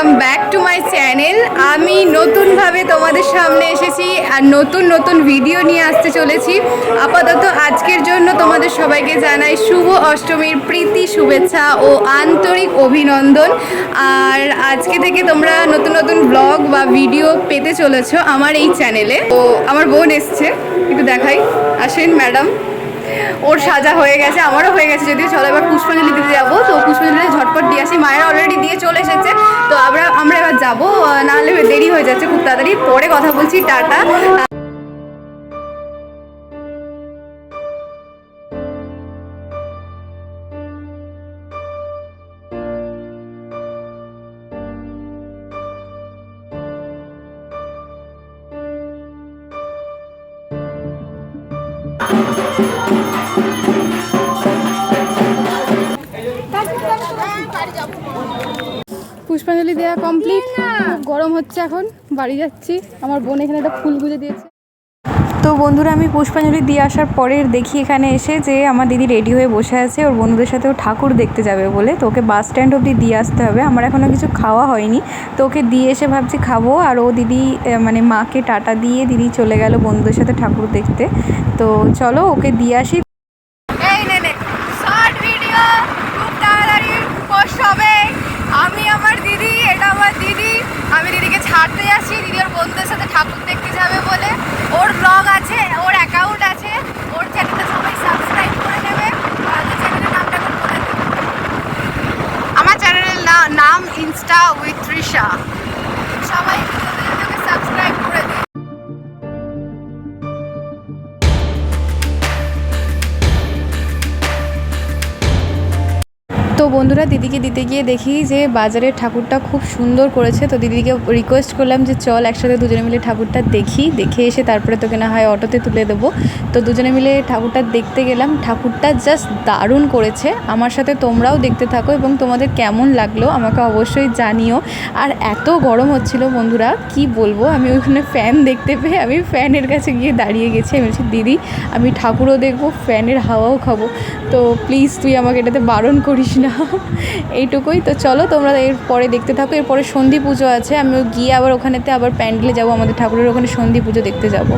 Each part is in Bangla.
Welcome back to my channel. আমি নতুনভাবে তোমাদের সামনে এসেছি আর নতুন নতুন ভিডিও নিয়ে আসতে চলেছি। আপাতত আজকের জন্য তোমাদের সবাইকে জানাই শুভ অষ্টমীর প্রীতি, শুভেচ্ছা ও আন্তরিক অভিনন্দন। আর আজকে থেকে তোমরা নতুন নতুন ব্লগ বা ভিডিও পেতে চলেছো আমার এই চ্যানেলে। তো আমার বোন এসছে, একটু দেখাই। আসেন, ম্যাডাম। ওর সাজা হয়ে গেছে, আমারও হয়ে গেছে যদিও। চলো এবার পুষ্পাঞ্জলি দিতে যাব। তো পুষ্পাঞ্জলি ঝটপট দিয়ে আসি। মায়েরা অলরেডি দিয়ে চলে এসেছে। হয়ে যাচ্ছে। খুব তাড়াতাড়ি পরে কথা বলছি টাটা। পুষ্পাঞ্জলি দেওয়া কমপ্লিট গরম হচ্ছে এখন বাড়ি যাচ্ছি। আমার বোন এখানে একটা ফুল গুজে দিয়েছে। তো বন্ধুরা আমি পুষ্পাঞ্জলি দিয়ে আসার পরের দেখি এখানে এসে যে আমার দিদি রেডি হয়ে বসে আছে ওর বন্ধুদের সাথে ও ঠাকুর দেখতে যাবে বলে। তো ওকে বাস স্ট্যান্ড অবধি দিয়ে আসতে হবে। আমার এখনও কিছু খাওয়া হয়নি। তো ওকে দিয়ে এসে ভাবছি খাব আর ও দিদি মানে মাকে টাটা দিয়ে দিদি চলে গেল বন্ধুদের সাথে ঠাকুর দেখতে। তো চলো ওকে দিয়ে আসি। Insta with Trisha. তো বন্ধুরা, দিদিকে দিতে গিয়ে দেখি যে বাজারের ঠাকুরটা খুব সুন্দর করেছে। তো দিদিকে রিকোয়েস্ট করলাম যে চল একসাথে দুজনে মিলে ঠাকুরটা দেখি। দেখে এসে তারপরে তোকে না হয় অটোতে তুলে দেবো। তো দুজনে মিলে ঠাকুরটা দেখতে গেলাম। ঠাকুরটা জাস্ট দারুণ করেছে। আমার সাথে তোমরাও দেখতে থাকো এবং তোমাদের কেমন লাগল আমাকে অবশ্যই জানিও। আর এত গরম হচ্ছিল বন্ধুরা, কি বলব? আমি ওইখানে ফ্যান দেখতে পেয়ে আমি ফ্যানের কাছে গিয়ে দাঁড়িয়ে গেছি। আমি বলছি, দিদি, আমি ঠাকুরও দেখব ফ্যানের হাওয়াও খাব। তো প্লিজ তুই আমাকে এটাতে বারণ করিস না। এইটুকুই। তো চলো, তোমরা এর পরে দেখতে থাকো। এরপরে সন্ধি পুজো আছে। আমি গিয়ে আবার ওখানেতে আবার প্যান্ডেলে যাব, আমাদের ঠাকুরের ওখানে সন্ধি পুজো দেখতে যাব।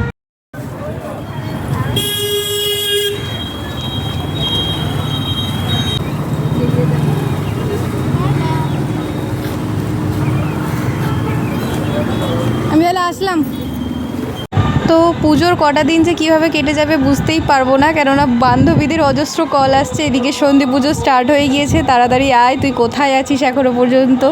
আমি তাহলে আসলাম। তো পুজোর কটা দিন যে কীভাবে কেটে যাবে বুঝতেই পারব না। কেননা বান্ধবীদের অজস্র কল আসছে, এদিকে সন্ধি পুজো স্টার্ট হয়ে গিয়েছে, তাড়াতাড়ি আয়, তুই কোথায় আছিস এখনও পর্যন্ত?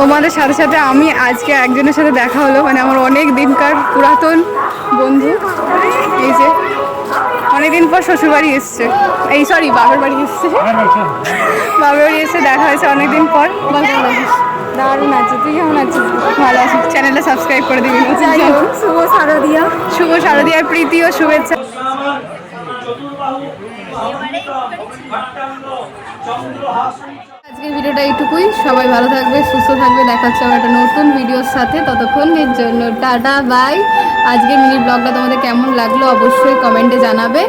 তোমাদের সাথে সাথে আমি আজকে একজনের সাথে দেখা হলো মানে আমার অনেক দিনকার পুরাতন বন্ধু। এই যে অনেকদিন পর শ্বশুরবাড়ি এসছে। এই সরি বাবার বাড়ি এসছে। বাবার বাড়ি এসে দেখা হয়েছে অনেকদিন পর। দারুণ আছে তুই কেমন আছিস। ভালো আছিস চ্যানেলটা সাবস্ক্রাইব করে দিবি শুভ শারদিয়া। শুভ শারদিয়া প্রীতি ও শুভেচ্ছা। আজকের ভিডিওটা এইটুকুই। সবাই ভালো থাকবে, সুস্থ থাকবে। দেখা হচ্ছে একটা নতুন ভিডিওর সাথে। ততক্ষণের জন্য টাটা, বাই। আজকে মিনি ব্লগটা তোমাদের কেমন লাগল অবশ্যই কমেন্টে জানাবে।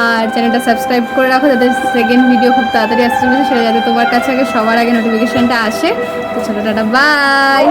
আর চ্যানেলটা সাবস্ক্রাইব করে রাখো যাতে সেকেন্ড ভিডিও খুব তাড়াতাড়ি আসতে সেটা যাতে তোমার কাছে আগে সবার আগে নোটিফিকেশনটা আসে। তো চলো টাটা, বাই।